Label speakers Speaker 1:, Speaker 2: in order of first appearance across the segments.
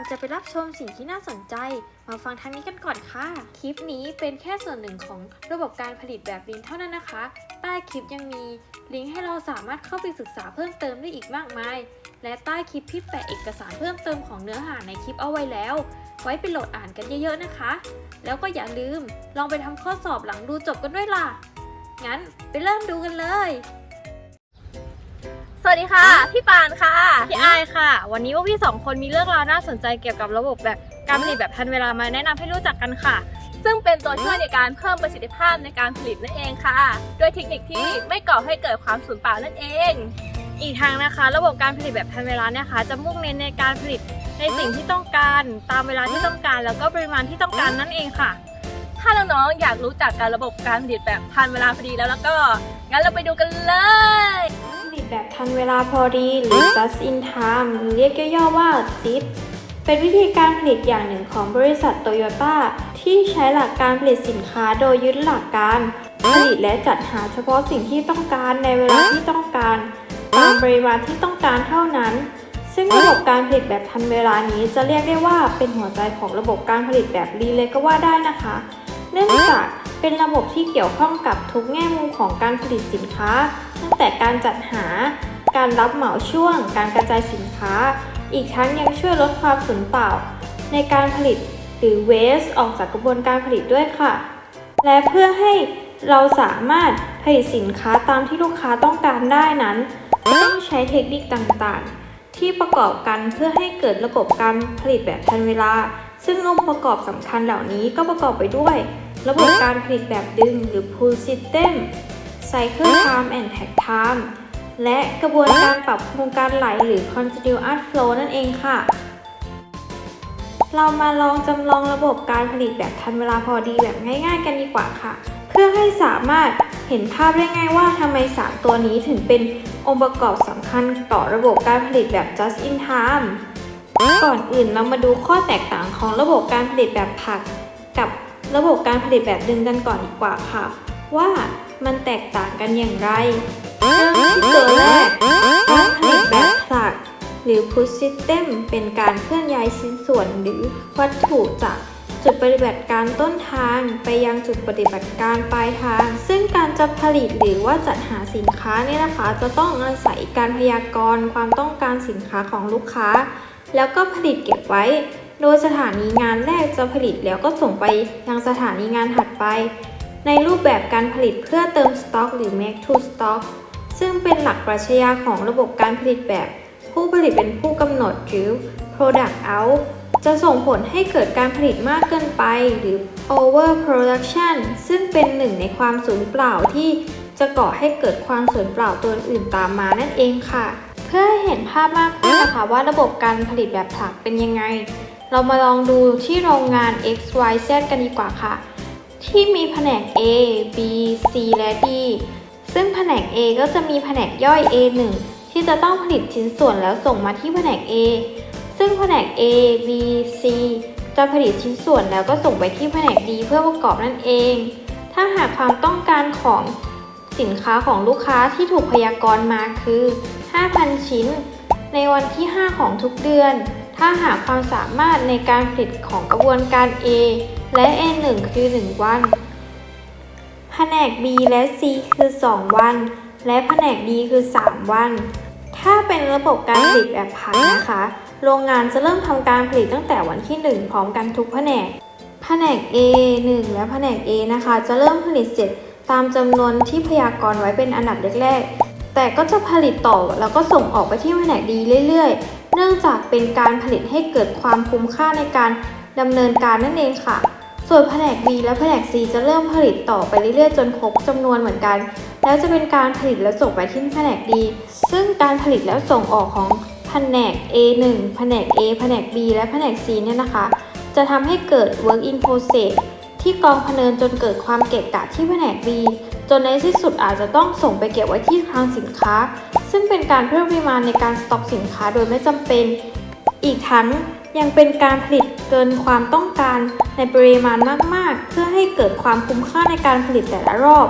Speaker 1: งจะไปรับชมสิ่งที่น่าสนใจ มาฟังทางนี้กันก่อนค่ะ คลิปนี้เป็นแค่ส่วนหนึ่งของระบบการผลิตแบบลินเท่านั้นนะคะ ใต้คลิปยังมีลิงก์ให้เราสามารถเข้าไปศึกษาเพิ่มเติมได้อีกมากมาย และใต้คลิปพี่แปะเอกสารเพิ่มเติมของเนื้อหาในคลิปเอาไว้แล้ว ไว้ไปโหลดอ่านกันเยอะๆนะคะ แล้วก็อย่าลืมลองไปทำข้อสอบหลังดูจบกันด้วยล่ะ งั้นไปเริ่มดูกันเลย
Speaker 2: วัสดีค่ะ พี่ปานค่ะ พี่อายค่ะ วันนี้พวกพี่สองคนมีเรื่องราวน่าสนใจเกี่ยวกับระบบแบบการผลิตแบบทันเวลามาแนะนำให้รู้จักกันค่ะ ซึ่งเป็นตัวช่วยในการเพิ่มประสิทธิภาพในการผลิตนั่นเองค่ะด้วยเทคนิคที่ไม่ก่อให้เกิดความสูญเปล่านั่นเอง อีกทางนะคะ ระบบการผลิตแบบทันเวลาเนี่ยค่ะจะมุ่งเน้นในการผลิตในสิ่งที่ต้องการ ตามเวลาที่ต้องการ แล้วก็ปริมาณที่ต้องการนั่นเองค่ะ ถ้าน้องๆอยากรู้จักการระบบการผลิตแบบทันเวลาพอดีแล้วแล้วก็งั้นเราไปดูกันเลย
Speaker 1: ผลิตแบบทันเวลาพอดี หรือ just in time หรือเรียกย่อๆว่า JIT เป็นวิธีการผลิตอย่างหนึ่งของบริษัทโตโยต้าที่ใช้หลักการผลิตสินค้าโดยยึดหลักการ ผลิตและจัดหาเฉพาะสิ่งที่ต้องการในเวลาที่ต้องการตามปริมาณที่ต้องการเท่านั้น ซึ่งระบบการผลิตแบบทันเวลานี้จะเรียกได้ว่าเป็นหัวใจของระบบการผลิตแบบรีเลยก็ว่าได้นะคะ เนื่องจากเป็นระบบที่เกี่ยวข้องกับทุกแง่มุมของการผลิตสินค้า ตั้งแต่การจัดหา การรับเหมาช่วง การกระจายสินค้า อีกทั้งยังช่วยลดความสูญเปล่า ในการผลิตหรือ waste ออกจากกระบวนการผลิตด้วยค่ะ และเพื่อให้เราสามารถผลิตสินค้าตามที่ลูกค้าต้องการได้นั้น ต้องใช้เทคนิคต่างๆ ที่ประกอบกันเพื่อให้เกิดระบบการผลิตแบบทันเวลา ซึ่งองค์ประกอบสำคัญเหล่านี้ก็ประกอบไปด้วย ระบบการผลิตแบบดึงหรือ pull system cycle time and tag time และกระบวนการปรับโครงการไหลหรือ continuous flow นั่นเองค่ะ เรามาลองจำลองระบบการผลิตแบบทันเวลาพอดีแบบง่ายๆกันดีกว่าค่ะ เพื่อให้สามารถเห็นภาพได้ง่ายว่าทำไม3ตัวนี้ถึงเป็นองค์ประกอบสำคัญต่อระบบการผลิตแบบ just in time ก่อนอื่นเรามาดูข้อแตกต่างของระบบการผลิตแบบผัก กับระบบการผลิตแบบดึงกันก่อนดีกว่าค่ะ ว่า มันแตกต่างกันอย่างไรเริ่มที่ตัวแรกการผลิตแบบผลัก หรือ push system เป็นการเคลื่อนย้ายชิ้นส่วนหรือวัตถุจากจุดปฏิบัติการต้นทางไปยังจุดปฏิบัติการปลายทาง ซึ่งการจะผลิตหรือว่าจัดหาสินค้าเนี่ยนะคะ จะต้องอาศัยการพยากรณ์ความต้องการสินค้าของลูกค้า แล้วก็ผลิตเก็บไว้ โดยสถานีงานแรกจะผลิตแล้วก็ส่งไปยังสถานีงานถัดไป ในรูปแบบการผลิตเพื่อเติมสต็อกหรือ make to stock ซึ่งเป็นหลักปรัชญาของระบบการผลิตแบบ ผู้ผลิตเป็นผู้กำหนดหรือ product out จะส่งผลให้เกิดการผลิตมากเกินไปหรือ over production ซึ่งเป็นหนึ่งในความสูญเปล่าที่จะก่อให้เกิดความสูญเปล่าตัวอื่นตามมานั่นเองค่ะ เพื่อให้เห็นภาพมากขึ้นนะคะว่าระบบการผลิตแบบผลักเป็นยังไง เรามาลองดูที่โรงงาน X Y Z กันดีกว่าค่ะ ที่มีแผนก A B C และ D ซึ่งแผนก A ก็จะมีแผนกย่อย A1 ที่จะต้องผลิตชิ้นส่วนแล้วส่งมาที่แผนก A ซึ่งแผนก A B C จะผลิตชิ้นส่วนแล้วก็ส่งไปที่แผนก D เพื่อประกอบนั่นเอง ถ้าหากความต้องการของสินค้าของลูกค้าที่ถูกพยากรณ์มาคือ 5,000 ชิ้น ในวันที่ 5 ของทุกเดือน ถ้าหากความสามารถในการผลิตของกระบวนการ A และ A1 คือ 1 วัน แผนก B และ C คือ 2 วัน และแผนก D คือ 3 วัน ถ้าเป็นระบบการผลิตแบบผักนะคะ โรงงานจะเริ่มทำการผลิตตั้งแต่วันที่ 1 พร้อมกันทุกแผนก แผนก A 1 และแผนก A นะคะ จะเริ่มผลิตเสร็จตามจำนวนที่พยากรณ์ไว้เป็นอันดับแรกๆ แต่ก็จะผลิตต่อแล้วก็ส่งออกไปที่แผนก D เรื่อยๆ เนื่องจากเป็นการผลิตให้เกิดความคุ้มค่าในการดำเนินการนั่นเองค่ะ ส่วนแผนก B และแผนก C จะเริ่มผลิตต่อไปเรื่อยๆ จนครบจำนวนเหมือนกัน แล้วจะเป็นการผลิตและส่งไปที่แผนก D ซึ่งการผลิตแล้วส่งออกของแผนก A1 แผนก A แผนก B และแผนก C เนี่ยนะคะ จะทำให้เกิด work in process ที่กองพะเนินจนเกิดความเกะกะที่แผนก B จนในที่สุดอาจจะต้องส่งไปเก็บไว้ที่คลังสินค้า ซึ่งเป็นการเพิ่มปริมาณในการสต็อกสินค้าโดยไม่จำเป็น อีกทั้ง ยังเป็นการผลิตเกินความต้องการในปริมาณมาก ๆ เพื่อให้เกิดความคุ้มค่าในการผลิตแต่ละรอบ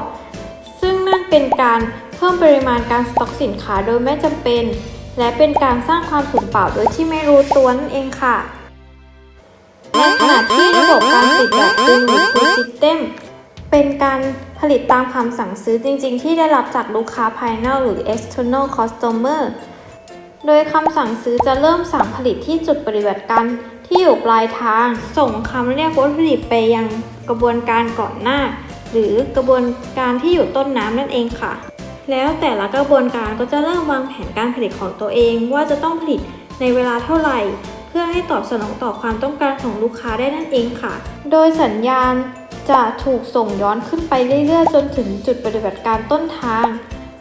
Speaker 1: ซึ่งนั่นเป็นการเพิ่มปริมาณการสต็อกสินค้าโดยไม่จำเป็น และเป็นการสร้างความสูญเปล่าโดยที่ไม่รู้ตัวนั่นเองค่ะในขณะที่ระบบการผลิตแบบดึงหรือ pull system เป็นการผลิตตามคำสั่งซื้อจริง ๆ ที่ได้รับจากลูกค้าภายนอกหรือ external customer โดยคำสั่งซื้อจะเริ่มสั่งผลิตที่จุดปฏิบัติการที่อยู่ปลายทาง ส่งคำเรียกวัตถุดิบไปยังกระบวนการก่อนหน้า หรือกระบวนการที่อยู่ต้นน้ำนั่นเองค่ะ แล้วแต่ละกระบวนการก็จะเริ่มวางแผนการผลิตของตัวเอง ว่าจะต้องผลิตในเวลาเท่าไหร่ เพื่อให้ตอบสนองต่อความต้องการของลูกค้าได้นั่นเองค่ะ โดยสัญญาณจะถูกส่งย้อนขึ้นไปเรื่อยๆ จนถึงจุดปฏิบัติการต้นทาง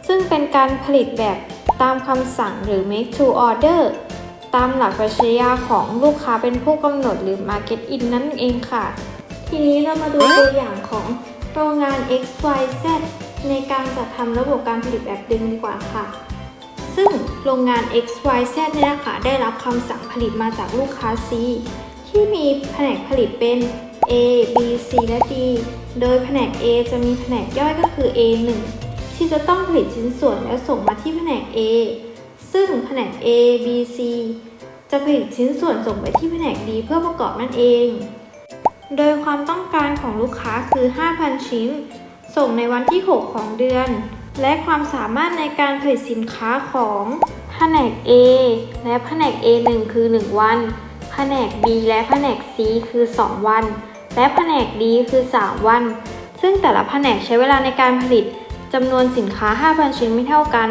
Speaker 1: ซึ่งเป็นการผลิตแบบ ตามคำสั่งหรือ make to order ตามหลักปรัชญาของลูกค้าเป็นผู้กำหนดหรือ market in นั่นเองค่ะ ทีนี้เรามาดูตัวอย่างของโรงงาน XYZ ในการจัดทำระบบการผลิตแบบดึงดีกว่าค่ะ ซึ่งโรงงาน XYZ เนี่ยนะคะได้รับคำสั่งผลิตมาจากลูกค้า C ที่มีแผนกผลิตเป็น A B C และ D โดยแผนก A จะมีแผนกย่อยก็คือ A1 ที่จะต้องผลิตชิ้นส่วนแล้วส่งมาที่แผนก A ซึ่งแผนก A B C จะผลิตชิ้นส่วนส่งไปที่แผนก D เพื่อประกอบนั่นเอง โดยความต้องการของลูกค้าคือ 5,000 ชิ้น ส่งในวันที่ 6 ของเดือน และความสามารถในการผลิตสินค้าของแผนก A และแผนก A1 คือ 1 วัน แผนก B และแผนก C คือ 2 วัน และแผนก D คือ 3 วัน ซึ่งแต่ละแผนกใช้เวลาในการผลิต จำนวนสินค้า 5,000 ชิ้นไม่เท่ากัน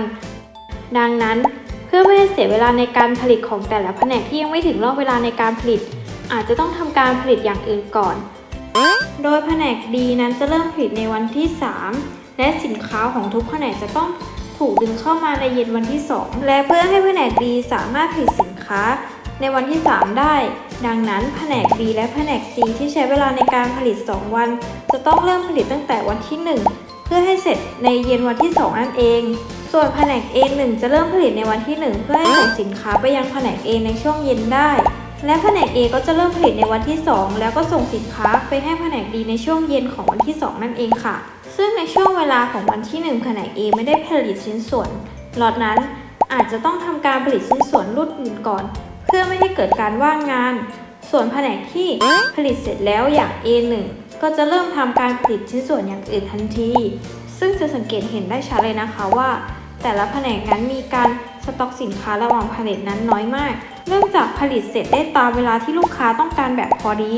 Speaker 1: ดังนั้นเพื่อไม่ให้เสียเวลาในการผลิตของแต่ละแผนกที่ยังไม่ถึงรอบเวลาในการผลิต อาจจะต้องทำการผลิตอย่างอื่นก่อน โดยแผนกดีนั้นจะเริ่มผลิตในวันที่ 3 และสินค้าของทุกแผนกจะต้องถูกดึงเข้ามาในเย็นวันที่ 2 และเพื่อให้แผนกดีสามารถผลิตสินค้าในวันที่ 3 ได้ ดังนั้นแผนก B และแผนก C ที่ใช้เวลาในการผลิต 2 วัน จะต้องเริ่มผลิตตั้งแต่วันที่ 1 พื่อให้เสร็จในเย็นวันที่ 2 นั่นเอง ส่วนแผนก A1 จะเริ่มผลิตในวันที่ 1 เพื่อให้ส่งสินค้าไปยังแผนก A ในช่วงเย็นได้ และแผนก A ก็จะเริ่มผลิตในวันที่ 2 แล้วก็ส่งสินค้าไปให้แผนก D ในช่วงเย็นของวันที่ 2 นั่นเองค่ะ ซึ่งในช่วงเวลาของวันที่ 1 แผนก A ไม่ได้ผลิตชิ้นส่วนล็อตนั้นอาจจะต้องทำการผลิตชิ้นส่วนรุ่นอื่นก่อน เพื่อไม่ให้เกิดการว่างงาน ส่วนแผนกที่ผลิตเสร็จแล้วอย่าง A1 ก็จะเริ่มทำการผลิตชิ้นส่วนอย่างอื่นทันที ซึ่งจะสังเกตเห็นได้ชัดเลยนะคะว่า แต่ละแผนกนั้นมีการสต็อกสินค้าระหว่างผลิตนั้นน้อยมาก เนื่องจากผลิตเสร็จได้ตามเวลาที่ลูกค้าต้องการแบบพอดี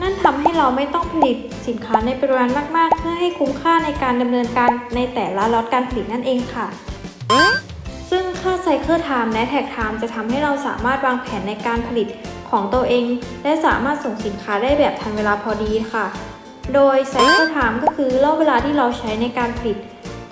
Speaker 1: นั่นทำให้เราไม่ต้องผลิตสินค้าในปริมาณมาก ๆ เพื่อให้คุ้มค่าในการดำเนินการในแต่ละล็อตการผลิตนั่นเองค่ะ ซึ่งค่าไซเคิลไทม์และแท็กไทม์จะทำให้เราสามารถวางแผนในการผลิตของตัวเอง และสามารถส่งสินค้าได้แบบทันเวลาพอดีค่ะ โดยไซเคิลไทม์ก็คือรอบเวลาที่เราใช้ในการผลิต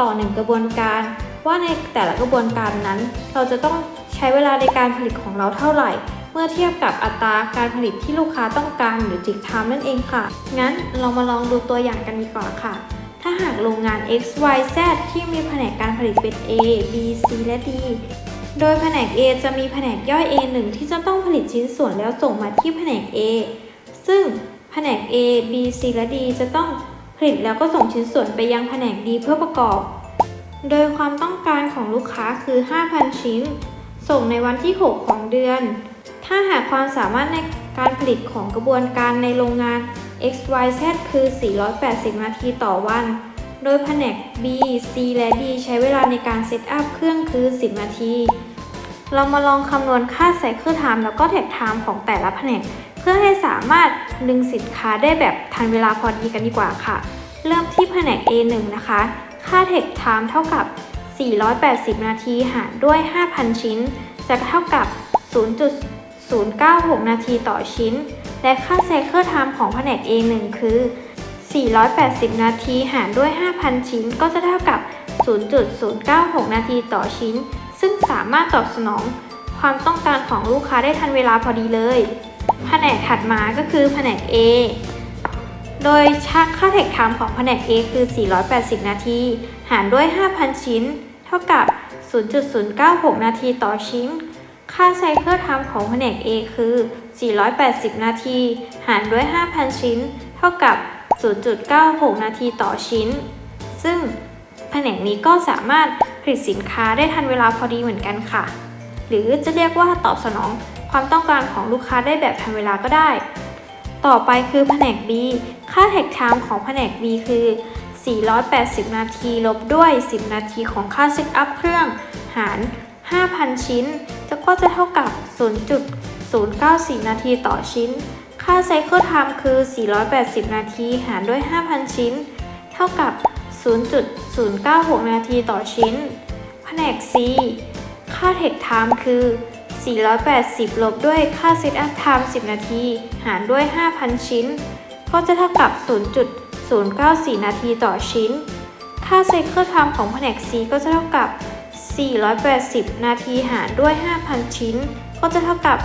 Speaker 1: ต่อหนึ่งกระบวนการ ว่าในแต่ละกระบวนการนั้น เราจะต้องใช้เวลาในการผลิตของเราเท่าไหร่ เมื่อเทียบกับอัตราการผลิตที่ลูกค้าต้องการหรือจิกไทม์นั่นเองค่ะ งั้นเรามาลองดูตัวอย่างกันดีกว่าค่ะถ้าหากโรงงาน X Y Z ที่มีแผนกการผลิตเป็น A B C และ D โดยแผนก A จะมีแผนกย่อย A1 ที่จะต้องผลิตชิ้นส่วนแล้วส่งมาที่แผนก A ซึ่งแผนก A B C และ D จะต้องผลิตแล้วก็ส่งชิ้นส่วนไปยังแผนก D เพื่อประกอบ โดยความต้องการของลูกค้าคือ 5,000 ชิ้น ส่งในวันที่ 6 ของเดือน ถ้าหากความสามารถในการผลิตของกระบวนการในโรงงาน XYZ คือ 480 นาทีต่อวัน โดยแผนก B C และ D ใช้เวลาในการเซตอัพเครื่องคือ 10 นาที เรามาลองคำนวณค่าไซเคิลไทม์แล้วก็แท็กไทม์ของแต่ละแผนก เพื่อให้สามารถดึงสินค้าได้แบบทันเวลาพอดีกันดีกว่าค่ะ เริ่มที่แผนก A1 นะคะ ค่าเทคไทม์เท่ากับ 480 นาทีหารด้วย 5,000 ชิ้น จะเท่ากับ 0.096 นาทีต่อชิ้น และค่าไซเคิลไทม์ของแผนก A1 คือ 480 นาทีหารด้วย 5,000 ชิ้น ก็จะเท่ากับ 0.096 นาทีต่อชิ้น ซึ่งสามารถตอบสนองความต้องการของลูกค้าได้ทันเวลาพอดีเลย แผนกถัดมาก็คือแผนก A โดยชักค่าเทคไทม์ของแผนก A คือ 480 นาที หารด้วย 5,000 ชิ้น เท่ากับ 0.096 นาทีต่อชิ้น ค่าไซเคิลไทม์ของแผนก A คือ 480 นาที หารด้วย 5,000 ชิ้น เท่ากับ 0.96 นาทีต่อชิ้น ซึ่งแผนกนี้ก็สามารถผลิตสินค้าได้ทันเวลาพอดีเหมือนกันค่ะ หรือจะเรียกว่าตอบสนองความต้องการของลูกค้าได้แบบทันเวลาก็ได้ ต่อไปคือแผนก B ค่าแท็กไทม์ของแผนก B คือ 480 นาทีลบด้วย 10 นาทีของค่าเซตอัพเครื่อง หาร 5,000 ชิ้น จะก็จะเท่ากับ 0.094 นาทีต่อชิ้น ค่าไซเคิลไทม์คือ 480 นาทีหารด้วย 5,000 ชิ้น เท่ากับ 0.096 นาทีต่อชิ้น แผนก C ค่าเทคไทม์คือ 480 ลบด้วยค่าเซตอัพไทม์ 10 นาที หารด้วย 5,000 ชิ้น ก็จะเท่ากับ 0.094 นาทีต่อชิ้น ค่าไซเคิลไทม์ของแผนก C ก็จะเท่ากับ 480 นาทีหารด้วย 5,000 ชิ้น ก็จะเท่ากับ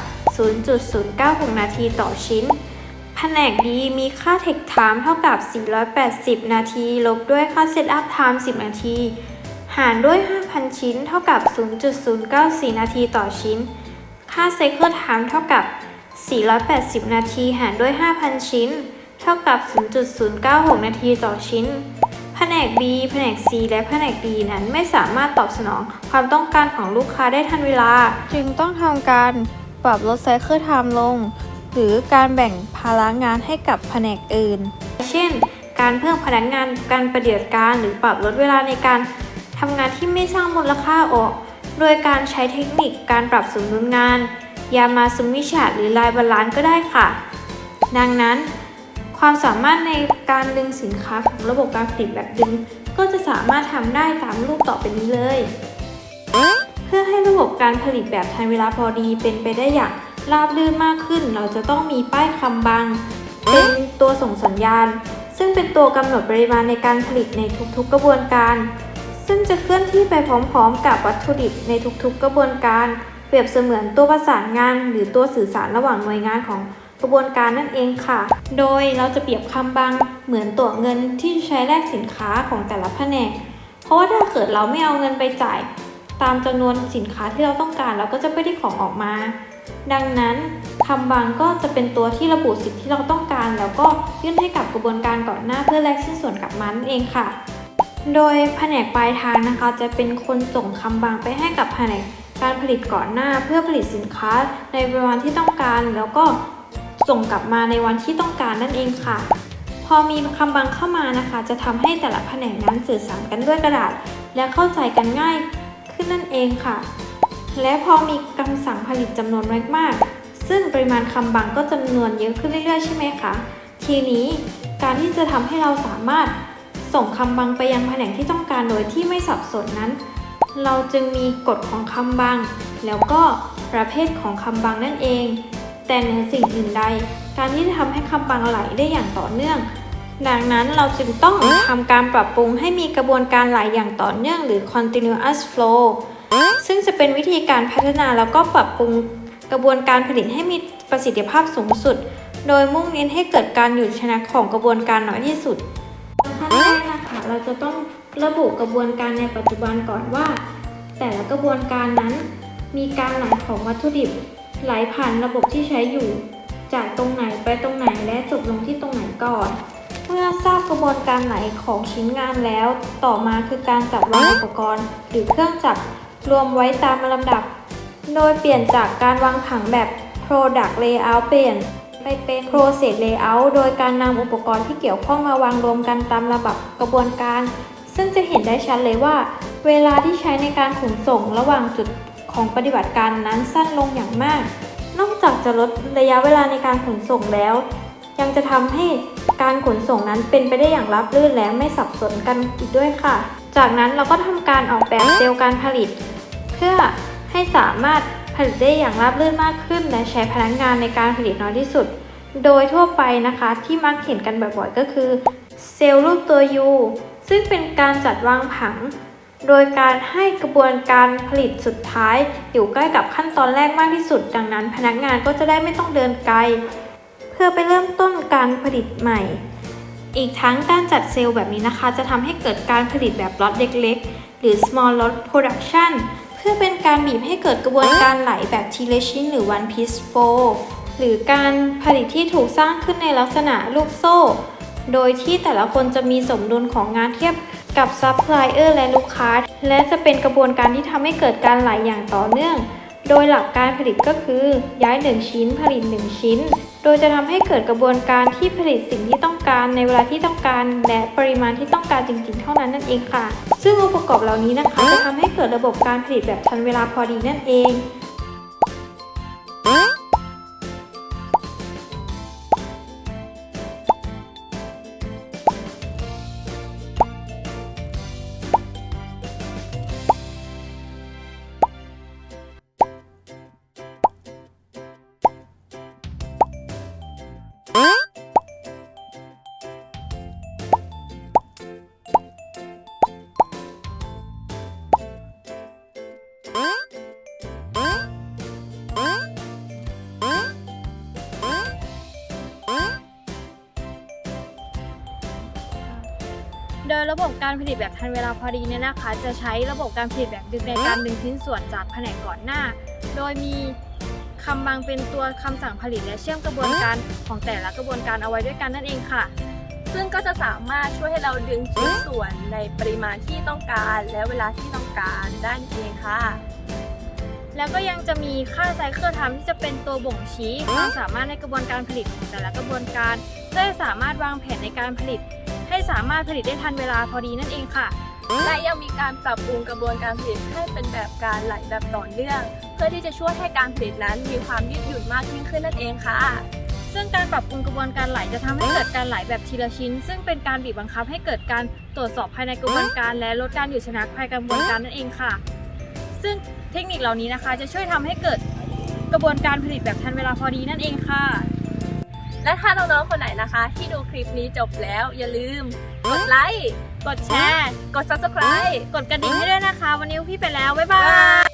Speaker 1: 0.096 นาทีต่อชิ้น แผนก D มีค่าเทคไทม์เท่ากับ 480 นาที ลบด้วยค่าเซตอัพไทม์ 10 นาที หารด้วย 5,000 ชิ้น เท่ากับ 0.094 นาทีต่อชิ้น ค่าไซคเคิลไทม์เท่ากับ 480 นาที หารด้วย 5,000 ชิ้น เท่ากับ 0.096 นาทีต่อชิ้นแผนก B แผนก C และแผนก D นั้นไม่สามารถตอบสนองความต้องการของลูกค้าได้ทันเวลา จึงต้องทำการ ปรับลดไซเคิลไทม์ลง หรือการแบ่งภาระงานให้กับแผนกอื่น เช่น การเพิ่มพนักงานการปฏิบัติการหรือปรับลดเวลาในการทำงานที่ไม่สร้างมูลค่าออก โดยการใช้เทคนิคการปรับสมดุลงาน ยามาซุมิชาหรือลายบาลานซ์ก็ได้ค่ะ ดังนั้น ความสามารถในการดึงสินค้าของระบบการผลิตแบบดึง ก็จะสามารถทำได้ตามรูปต่อไปนี้เลย การผลิตแบบทันเวลาพอดีเป็นไปได้อย่างราบรื่นมากขึ้น เราจะต้องมีป้ายคำบัง เป็นตัวส่งสัญญาณ ซึ่งเป็นตัวกำหนดปริมาณในการผลิตในทุกๆกระบวนการ ซึ่งจะเคลื่อนที่ไปพร้อมๆ กับวัตถุดิบในทุกๆกระบวนการ เปรียบเสมือนตัวประสานงาน หรือตัวสื่อสารระหว่างหน่วยงานของกระบวนการนั่นเองค่ะ โดยเราจะเปรียบคำบังเหมือนตัวเงินที่ใช้แลกสินค้าของแต่ละแผนก เพราะว่าถ้าเกิดเราไม่เอาเงินไปจ่าย ตามจำนวนสินค้าที่เราต้องการเราก็จะไม่ได้ของออกมา ดังนั้นคำบังก็จะเป็นตัวที่ระบุสิทธิที่เราต้องการ แล้วก็ยื่นให้กับกระบวนการก่อนหน้าเพื่อแลกชิ้นส่วนกับมันนเองค่ะ โดยแผนกปลายทางนะคะ จะเป็นคนส่งคำบังไปให้กับแผนกการผลิตก่อนหน้าเพื่อผลิตสินค้าในปริมาณที่ต้องการ แล้วก็ส่งกลับมาในวันที่ต้องการนั่นเองค่ะ พอมีคำบังเข้ามานะคะ จะทำให้แต่ละแผนกนั้นสื่อสารกันด้วยกระดาษ และเข้าใจกันง่าย ขึ้นนั่นเองค่ะ และพอมีคำสั่งผลิตจำนวนมากๆซึ่งปริมาณคำบังก็จำนวนเยอะขึ้นเรื่อยๆ ใช่ไหมคะ ทีนี้การที่จะทำให้เราสามารถส่งคำบังไปยังแผนกที่ต้องการโดยที่ไม่สับสนนั้น เราจึงมีกฎของคำบังแล้วก็ประเภทของคำบังนั่นเอง แต่เหนือสิ่งอื่นใด การที่จะทำให้คำบังไหลได้อย่างต่อเนื่อง ดังนั้นเราจึงต้องทำการปรับปรุงให้มีกระบวนการไหลอย่างต่อเนื่องหรือ continuous flow ซึ่งจะเป็นวิธีการพัฒนาแล้วก็ปรับปรุงกระบวนการผลิตให้มีประสิทธิภาพสูงสุด โดยมุ่งเน้นให้เกิดการหยุดชะงักของกระบวนการน้อยที่สุดขั้นแรกนะคะเราจะต้องระบุกระบวนการในปัจจุบันก่อนว่า แต่ละกระบวนการนั้น มีการไหลของวัตถุดิบ ไหลผ่านระบบที่ใช้อยู่ จากตรงไหนไปตรงไหนและจบลงที่ตรงไหนก่อน เมื่อทราบกระบวนการไหลของชิ้นงานแล้ว ต่อมาคือการจัดวางอุปกรณ์ หรือเครื่องจักรรวมไว้ตามลำดับ โดยเปลี่ยนจากการวางผังแบบ Product Layout เปลี่ยนไปเป็น Process Layout โดยการนำอุปกรณ์ที่เกี่ยวข้องมาวางรวมกันตามลำดับกระบวนการ ซึ่งจะเห็นได้ชัดเลยว่า เวลาที่ใช้ในการขนส่งระหว่างจุดของปฏิบัติการนั้นสั้นลงอย่างมาก นอกจากจะลดระยะเวลาในการขนส่งแล้ว ยังจะทำให้ การขนส่งนั้นเป็นไปได้อย่างราบรื่นและไม่สับสนกันอีกด้วยค่ะ จากนั้นเราก็ทำการออกแบบเซลล์การผลิต เพื่อให้สามารถผลิตได้อย่างราบรื่นมากขึ้น และใช้พนักงานในการผลิตน้อยที่สุด โดยทั่วไปนะคะที่มักเห็นกันบ่อยๆก็คือ เซลล์รูปตัว U ซึ่งเป็นการจัดวางผัง โดยการให้กระบวนการผลิตสุดท้าย อยู่ใกล้กับขั้นตอนแรกมากที่สุด ดังนั้น พนักงานก็จะได้ไม่ต้องเดินไกล พื่อไปเริ่มต้นการผลิตใหม่ อีกทั้งการจัดเซลล์แบบนี้นะคะ จะทำให้เกิดการผลิตแบบล็อตเล็กๆ หรือ small lot production เพื่อเป็นการบีบให้เกิดกระบวนการไหลแบบทีละชิ้นหรือ one piece flow หรือการผลิตที่ถูกสร้างขึ้นในลักษณะลูกโซ่ โดยที่แต่ละคนจะมีสมดุลของงานเทียบกับซัพพลายเออร์และลูกค้า และจะเป็นกระบวนการที่ทำให้เกิดการไหลอย่างต่อเนื่อง โดยหลักการผลิตก็คือ ย้าย 1 ชิ้นผลิต 1 ชิ้น
Speaker 3: โดยจะทำให้เกิดกระบวนการที่ผลิตสิ่งที่ต้องการในเวลาที่ต้องการ และปริมาณที่ต้องการจริงๆ เท่านั้นนั่นเองค่ะ ซึ่งองค์ประกอบเหล่านี้นะคะจะทำให้เกิดระบบการผลิตแบบทันเวลาพอดีนั่นเอง
Speaker 1: ระบบการผลิตแบบทันเวลาพอดีเนี่ยนะคะ จะใช้ระบบการผลิตแบบดึงในการดึงชิ้นส่วนจากแผนกก่อนหน้า โดยมีคำบังเป็นตัวคำสั่งผลิตและเชื่อมกระบวนการของแต่ละกระบวนการเอาไว้ด้วยกันนั่นเองค่ะ
Speaker 4: ซึ่งก็จะสามารถช่วยให้เราดึงชิ้นส่วนในปริมาณที่ต้องการและเวลาที่ต้องการได้เองค่ะ
Speaker 1: แล้วก็ยังจะมีค่าไซเคิลไทม์ที่จะเป็นตัวบ่งชี้ความสามารถในกระบวนการผลิตของแต่ละกระบวนการ เพื่อให้สามารถวางแผนในการผลิต ให้สามารถผลิตได้ทันเวลาพอดีนั่นเองค่ะ
Speaker 4: และยังมีการปรับปรุงกระบวนการผลิตให้เป็นแบบการไหลแบบต่อเนื่อง เพื่อที่จะช่วยให้การผลิตนั้นมีความยืดหยุ่นมากยิ่งขึ้นนั่นเองค่ะ
Speaker 1: ซึ่งการปรับปรุงกระบวนการไหลจะทำให้เกิดการไหลแบบทีละชิ้น ซึ่งเป็นการบีบบังคับให้เกิดการตรวจสอบภายในกระบวนการ และลดการหยุดชะงักภายในกระบวนการนั่นเองค่ะ ซึ่งเทคนิคเหล่านี้นะคะจะช่วยทำให้เกิดกระบวนการผลิตแบบทันเวลาพอดีนั่นเองค่ะ
Speaker 4: และถ้าน้องๆคนไหนนะคะ ที่ดูคลิปนี้จบแล้วอย่าลืม กดไลค์
Speaker 1: กดแชร์
Speaker 4: กด subscribe
Speaker 1: กดกระดิ่งให้ด้วยนะคะ วันนี้พี่ไปแล้ว บ๊ายบา
Speaker 4: บ๊ายบายย